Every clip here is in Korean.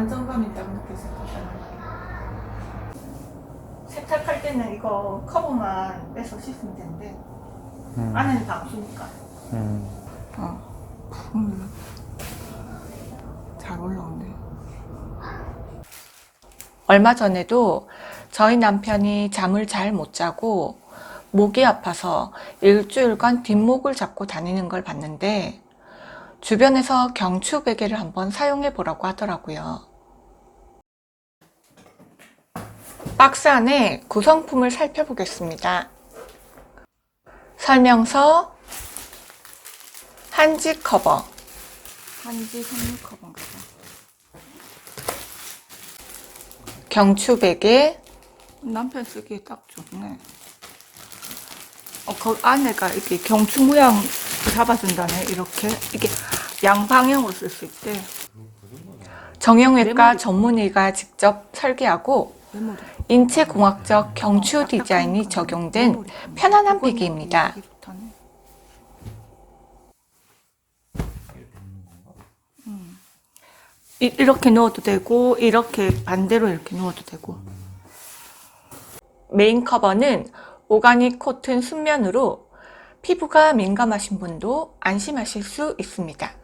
안정감이 딱 느껴져요. 세탁할 때는 이거 커버만 빼서 씻으면 되는데 음. 안에는 방수니까. 음. 어. 음. 잘 올라오네. 얼마 전에도 저희 남편이 잠을 잘 못 자고 목이 아파서 일주일간 뒷목을 잡고 다니는 걸 봤는데 주변에서 경추 베개를 한번 사용해 보라고 하더라고요. 박스 안에 구성품을 살펴보겠습니다. 설명서, 한지 커버. 한지 생리 커버인가 봐. 경추 베개. 남편 쓰기에 딱 좋네. 어, 그 안에가 이렇게 경추 모양 잡아준다네. 이렇게. 이게 양방향으로 쓸 수 있대. 정형외과 전문의가 직접 설계하고 인체공학적 경추 디자인이 적용된 편안한 베개입니다. 이- 이렇게 누워도 되고 이렇게 반대로 이렇게 누워도 되고 메인 커버는 오가닉 코튼 순면으로 피부가 민감하신 분도 안심하실 수 있습니다.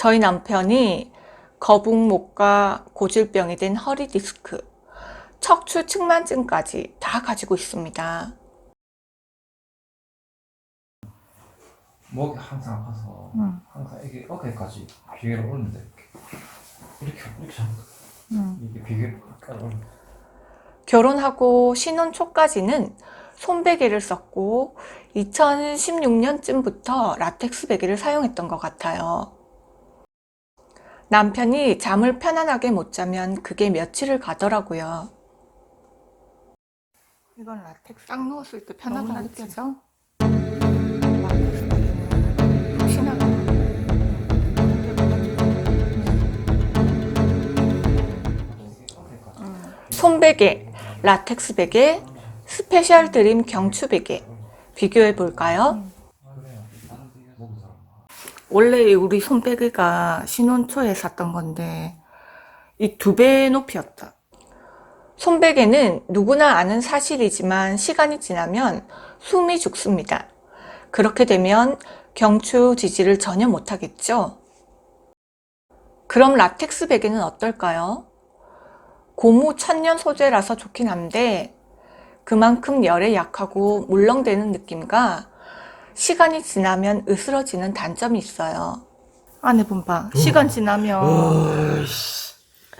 저희 남편이 거북목과 고질병이 된 허리 디스크, 척추 측만증까지 다 가지고 있습니다. 목이 항상 아파서 응. 항상 이게 어깨까지 비계를 올리는데 이렇게 이렇게 이렇게 잡고 이게 비계를 올려. 결혼하고 신혼 초까지는 손베개를 썼고 2016년쯤부터 라텍스 베개를 사용했던 것 같아요. 남편이 잠을 편안하게 못 자면 그게 며칠을 가더라고요. 이건 라텍스 딱 누웠을 때 편하다 느껴져? 손베개, 라텍스 베개, 스페셜 드림 경추 베개 비교해 볼까요? 다른 비계 목이 잘 안 나. 원래 우리 손베개가 신혼 초에 샀던 건데 이 두 배 높이였다. 손베개는 누구나 아는 사실이지만 시간이 지나면 숨이 죽습니다. 그렇게 되면 경추 지지를 전혀 못하겠죠? 그럼 라텍스 베개는 어떨까요? 고무 천연 소재라서 좋긴 한데 그만큼 열에 약하고 물렁대는 느낌과 시간이 지나면 으스러지는 단점이 있어요. 안에 본봐. 시간 지나면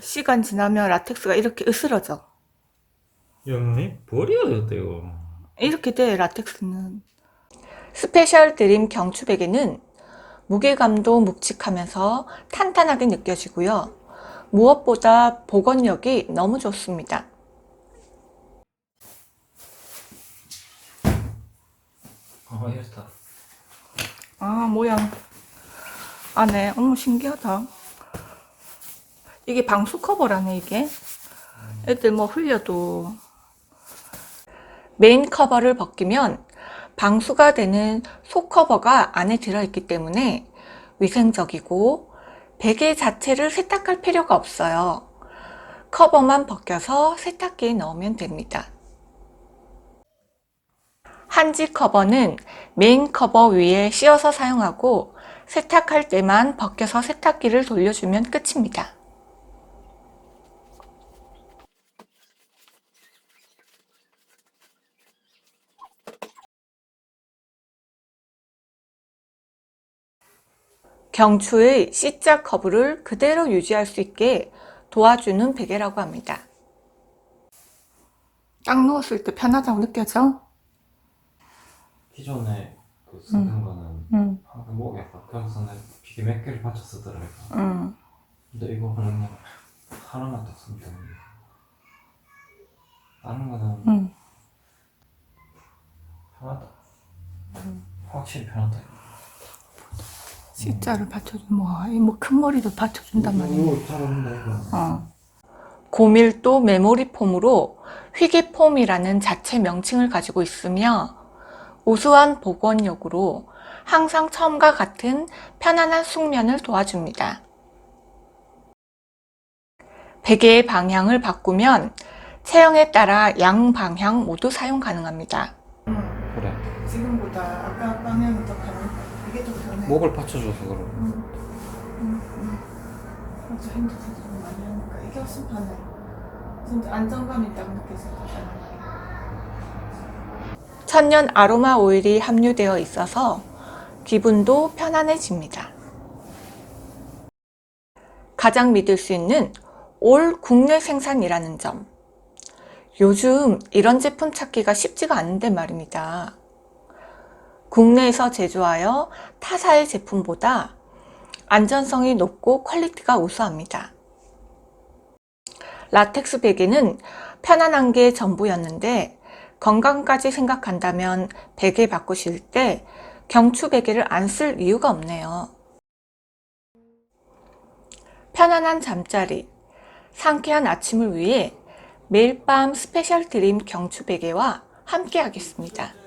시간 지나면 라텍스가 이렇게 으스러져. 영님 버려야 돼요. 이렇게 돼 라텍스는. 스페셜 드림 경추 베개는 무게감도 묵직하면서 탄탄하게 느껴지고요. 무엇보다 보건력이 너무 좋습니다. 아 이렇다. 아 모양 안에 어머 신기하다. 이게 방수 커버라네 이게. 애들 뭐 흘려도 메인 커버를 벗기면 방수가 되는 속 커버가 안에 들어있기 때문에 위생적이고 베개 자체를 세탁할 필요가 없어요. 커버만 벗겨서 세탁기에 넣으면 됩니다. 한지 커버는 메인 커버 위에 씌워서 사용하고 세탁할 때만 벗겨서 세탁기를 돌려주면 끝입니다. 경추의 C자 커브를 그대로 유지할 수 있게 도와주는 베개라고 합니다. 딱 누웠을 때 편하다고 느껴져? 기존에 그 쓰던 거는 응, 항상 아파. 그래서는 몇 개를 받쳐 쓰더라고요. 응. 근데 이거는 그냥 하나만 딱 쓰면 되는 거예요. 다른 거는 응. 편하다. 확실히 편하다. C자를 받쳐준 뭐, 뭐큰 머리도 받쳐준단 말이야. 이거. 어. 고밀도 메모리 폼으로 휘기폼이라는 자체 명칭을 가지고 있으며 우수한 복원력으로 항상 처음과 같은 편안한 숙면을 도와줍니다. 베개의 방향을 바꾸면 체형에 따라 양 방향 모두 사용 가능합니다. 응. 그래. 지금보다 아까 방향이 더 편해. 이게 더 편해. 목을 받쳐줘서 그래. 응. 응. 응. 맞아 핸드폰 좀 많이 하니까 이게 훨씬 편해. 진짜 안정감 있다고 느껴져요. 천년 아로마 오일이 함유되어 있어서 기분도 편안해집니다. 가장 믿을 수 있는 올 국내 생산이라는 점. 요즘 이런 제품 찾기가 쉽지가 않은데 말입니다. 국내에서 제조하여 타사의 제품보다 안전성이 높고 퀄리티가 우수합니다. 라텍스 베개는 편안한 게 전부였는데 건강까지 생각한다면 베개 바꾸실 때 경추 베개를 안 쓸 이유가 없네요. 편안한 잠자리, 상쾌한 아침을 위해 매일 밤 스페셜 드림 경추 베개와 함께 하겠습니다.